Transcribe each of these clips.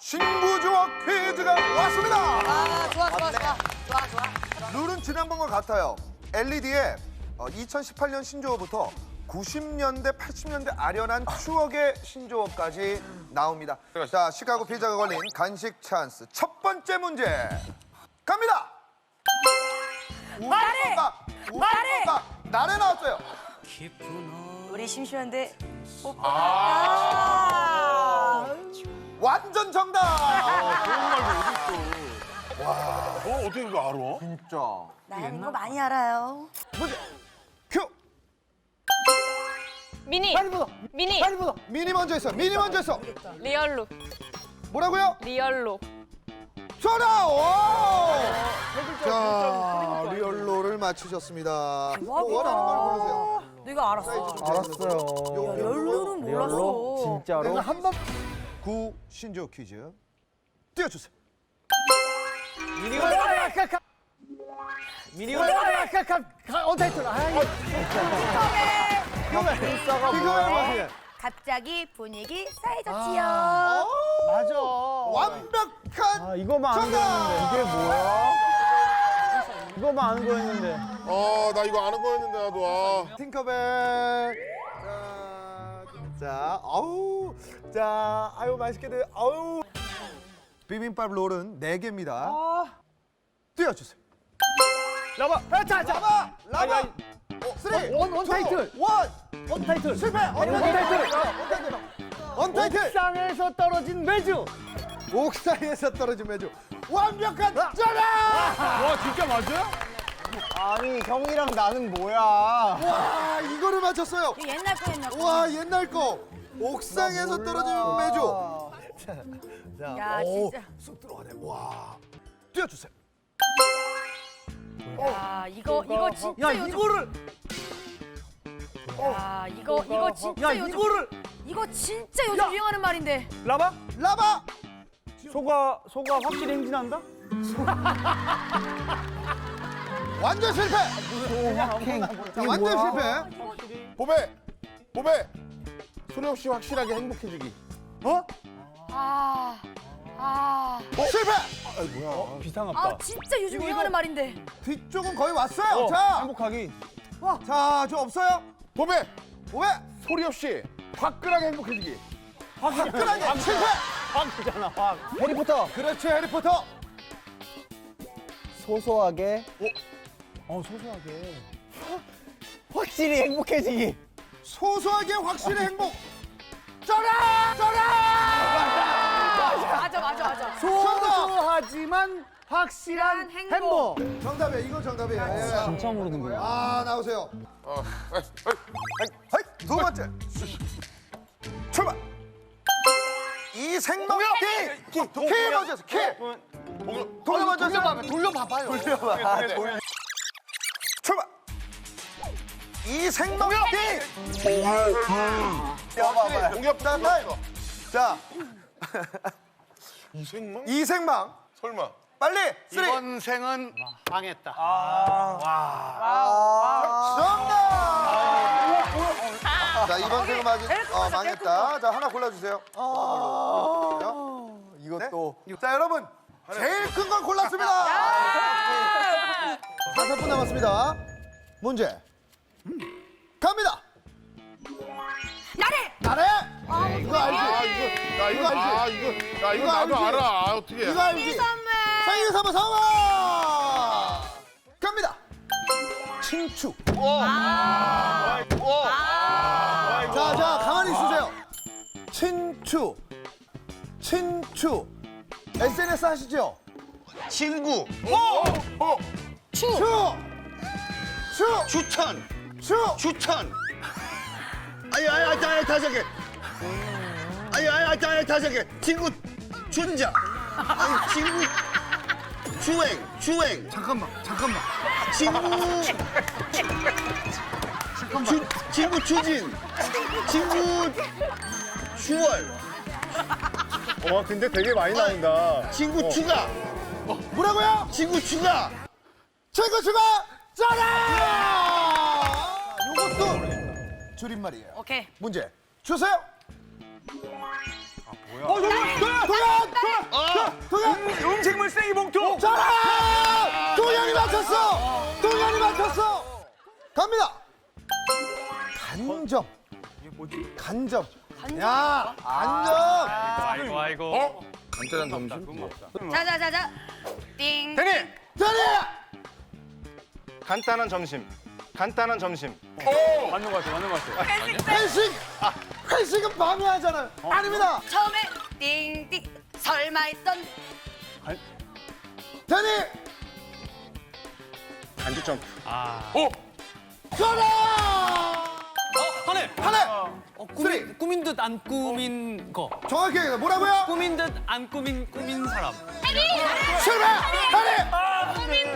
신구조어 퀴즈가 왔습니다. 아 좋아 좋아 좋아 좋아 좋아. 룰은 지난번과 같아요. LED에 2018년 신조어부터 90년대, 80년대 아련한 추억의 신조어까지 나옵니다. 자, 시카고 피자가 걸린 간식 찬스 첫 번째 문제 갑니다. 나래! 나래! 나래 나왔어요. 우리 심심한데 뽀뽀. 아. 완전 정답. 어, 어떻게 그거 알아? 진짜. 나 이거 많이 알아요. 문제 큐. 미니 미니 미니 먼저 했어. 미니 먼저 했어. 리얼로 뭐라고요? 리얼로 전화! 오! 자, 리얼로를 맞추셨습니다. 뭐 원하는 걸 고르세요. 너 이거 알았어. 알았어요. 열로는 몰랐어. 진짜로? 한번 구 신조 퀴즈 띄워주세요. 비교해 갑자기 분위기 쌓여졌지요. 맞아. 완벽한 아, 이거만 아는! 거였는데. 이게 뭐야? 이거만 아는 거였는데. 아, 나 이거 아는 거였는데, 나도. 아. 팅커벨. 자, 자, 아우, 자, 아유 맛있게 드 아우. 비빔밥 롤은 네 개입니다. 띄워주세요. 라바. 아, 자, 자. 라바, 라바. 아니, 어, 쓰리, 원, 원 투, 타이틀. 원. 원 타이틀. 실패. 원 원 타이틀. 타이틀. 원 타이틀. 옥상에서 떨어진 매주. 옥상에서 떨어진 매주. 완벽한 전화. 와, 진짜 맞아? 아니, 형이랑 나는 뭐야? 와, 이거를 맞췄어요. 이거 옛날 거 옛날 거. 와, 옛날 거. 옥상에서 떨어진 매주. 야 오, 진짜. 쑥 들어가네. 와. 띄워주세요. 야 이거 이거 진짜 야, 요즘. 이거를. 야 이거 이거 진짜 야, 요즘. 이거를. 이거 진짜 요즘 유행하는 말인데. 라바? 라바. 소가, 소가 확실히 행진한다? 완전 실패. 자, 완전 실패. 보배! 보배! 소리 없이 확실하게 행복해지기. 어? 아. 아. 실패. 비상합다. 아 진짜 요즘 유행하는 말인데. 뒤쪽은 거의 왔어요. 어, 자, 행복하기. 자, 저 없어요? 보배! 왜? 소리 없이 화끈하게 행복해지기. 화끈하게 실패. 확이잖아, 확. 해리포터 그렇지, 해리포터. 소소하게 어, 소소하게. 확실히 행복해지기 소소하게 확실히 행복. 전화! 전화! 맞아 맞아 맞아. 소소하지만 확실한 행복. 행복. 정답이에요. 이건 정답이에요. 예. 진짜 모르는구나. 아, 나오세요. 어, 두 번째. 출발. 이 생명 키. 키 먼저 했어. 키. 돌려 했어. 돌려봐봐요. 돌려봐. 출발. 이 생명 키. 공격 자, 타임. 자, 이생망? 이생망. 설마. 빨리. 쓰리. 이번 생은 망했다. 정답! 자, 이번 생은 맞, 어, 망했다. 자, 하나 골라 주세요. 이것도. 자, 여러분. 제일 큰 건 골랐습니다. 다섯 분 남았습니다. 문제. 갑니다. 나래. 나래. 이거 알지? 아, 이거, 야, 이거, 이거 알지? 아, 이거, 야, 이거 이거 나도 알지? 알아. 아, 어떻게. 이거 알지? 선물. 생일 선물. 갑니다. 친추. 자, 자, 가만히 있으세요. 친추. 친추. SNS 하시죠? 친구, 어, 추. 추. 추. 추천, 추. 추천. 아니, 아니, 아니, 아니, 다시 할게. 아니, 아니, 아니, 아니, 다시 할게. 친구, 춘자. 아니, 친구, 추행, 추행. 잠깐만, 잠깐만. 친구, 추, 친구 추진. 친구, 추월. 와, 근데 되게 많이 나온다. 친구 추가. 뭐라고요? 친구 추가. 최고 추가 전화! 줄임말이에요. 오케이. 문제 주세요. 어, 동현! 동현! 동현! 동현! 음식물 쓰레기 봉투. 정답! 동현이 맞췄어! 동현이 맞췄어! 갑니다! 간접. 간접. 야, 간접. 아이고 아이고. 간단한 점심? 자자자자. 띵. 대니. 자리! 간단한 점심. 간단한 점심. 맞는 것 같아 맞는 것 같아. 회식! 회식은 밤에 하잖아요. 아닙니다. 처음에 띵띵 설마 했던 자리! 안주 점. 전화! 하네. 하나! 쓰리! 꾸민, 꾸민 듯 안 꾸민 거. 정확히 얘기해. 뭐라고요? 꾸민 듯 안 꾸민 꾸민 사람. 실패! 하나! 꾸민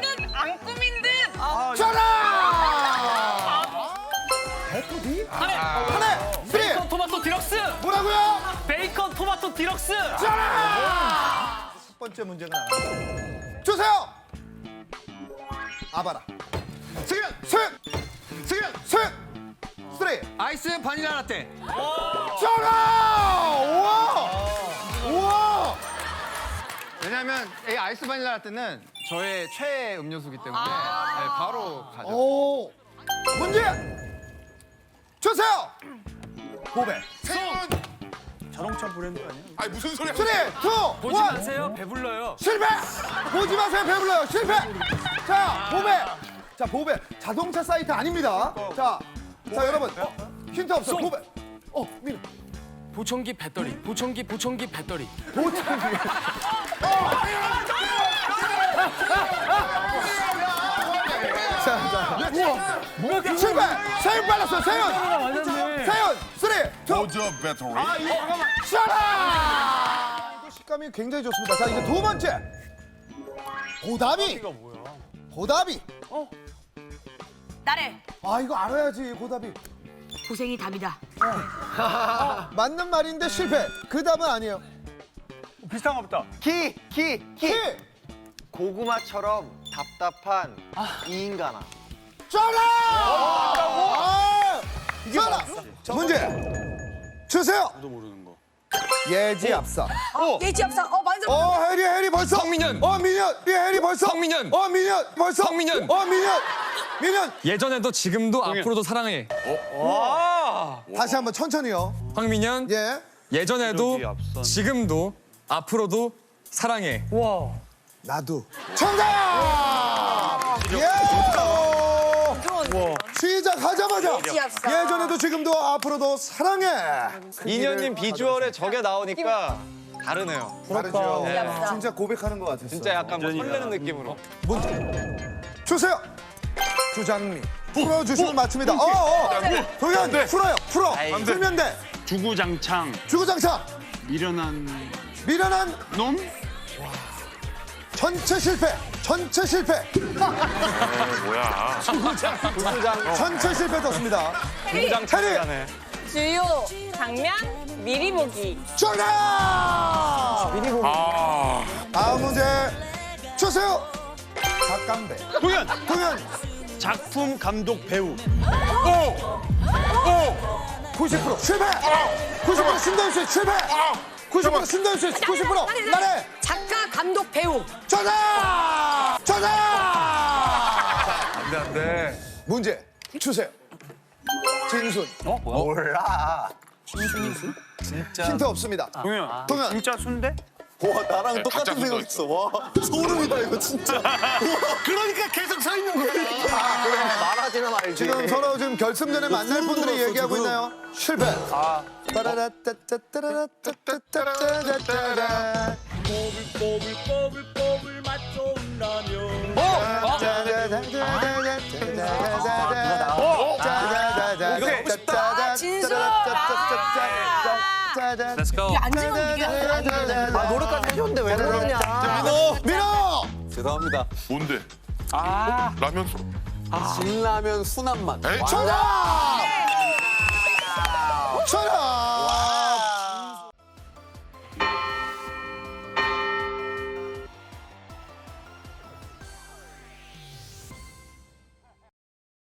하네. 하나! 쓰리! 베이컨 토마토 디럭스. 뭐라고요? 베이컨 토마토 디럭스. 전화! 첫 번째 문제가 나갑니다. 주세요! 아바라. 승현! 승현! 승현! 승현! 쓰리! 아이스 바닐라 라떼. 전화! 우와! 우와! 왜냐면 이 아이스 바닐라 라떼는 저의 최애 음료수기 때문에 네, 바로 가죠. 오! 문제! 주세요! 고백. 자동차 브랜드 아니야? 아니 무슨 소리야? 쓰리, 투, 보지 원! 마세요. 배불러요. 실패! 보지 마세요, 배불러요. 실패! 자, 보배! 자, 보배. 자동차 사이트 아닙니다. 자, 자, 여러분. 힌트 없어요. 송. 보배. 어, 민우. 보청기 배터리. 보청기 보청기 배터리. 자, 자. 우와. 실패! 세윤 빨랐어요, 세윤! 세윤! 쓰리, 투, 보조 배터리. 샤라! 이거 식감이 굉장히 좋습니다. 자, 이제 두 번째. 고다비. 고다비. 나래 아, 이거 알아야지, 고다비. 고생이 답이다. 맞는 말인데 실패. 그 답은 아니에요. 비슷한 거 없다. 키, 키, 키. 키! 고구마처럼 답답한 이 인간아. 전화! 아! 전화! 문제 주세요. 예지 앞서. 예지 앞서 어 완전 어 해리 해리 벌써. 성민현. 어 민현. 이 해리 벌써. 성민현. 어 민현 벌써. 성민현. 어 민현. 민현. 예전에도 지금도 앞으로도 사랑해. 다시 한번 천천히요. 황민현. 예. 예전에도 지금도 앞으로도 사랑해. 나도. 정답. 예. 시작하자마자 앞서. 예전에도 지금도 앞으로도 사랑해. 인현님 비주얼에 저게 나오니까 다르네요. 다르죠. 앞서. 진짜 고백하는 것 같았어. 진짜 약간 뭐 설레는 느낌으로. 주세요. 주장미. 풀어주시면 맞춥니다. 어, 어. 도현, 풀어요. 풀어. 풀면 돼. 주구장창 주구장창. 미련한 미련한 놈? 전체 실패. 전체 실패. 뭐야? 전체 실패 떴습니다. 해리. 주요 장면 미리 보기. 정답! 아. 다음 문제 주세요. 박감배. 동현 동현 작품 감독 배우. 90% 실패. 90% 신도현 씨 실패. 90% 신도현 씨90% 나래. 작가 감독 배우 정답! 정답! 안돼. 문제 주세요. 진순. 어? 몰라. 힌트 없습니다. 동현. 동현. 진짜 순대? 와 나랑 똑같은 생각했어. 와 소름이다 이거 진짜. 그러니까 계속 서 있는 거야. 말하지는 말지. 지금 서로 지금 결승전에 만날 분들이 얘기하고 있나요? 실패. 아. 따라라따따따라따따따따따따. 꼬불 꼬불 꼬불 어. 이게 안 지면 이게 네, 네, 네, 안 돼. 아 노래까지 해줬는데 왜 그러냐? 민호 민호 죄송합니다. 뭔데? 아 라면 소. 아. 진라면 순한 맛. 에이, 천하! 천하!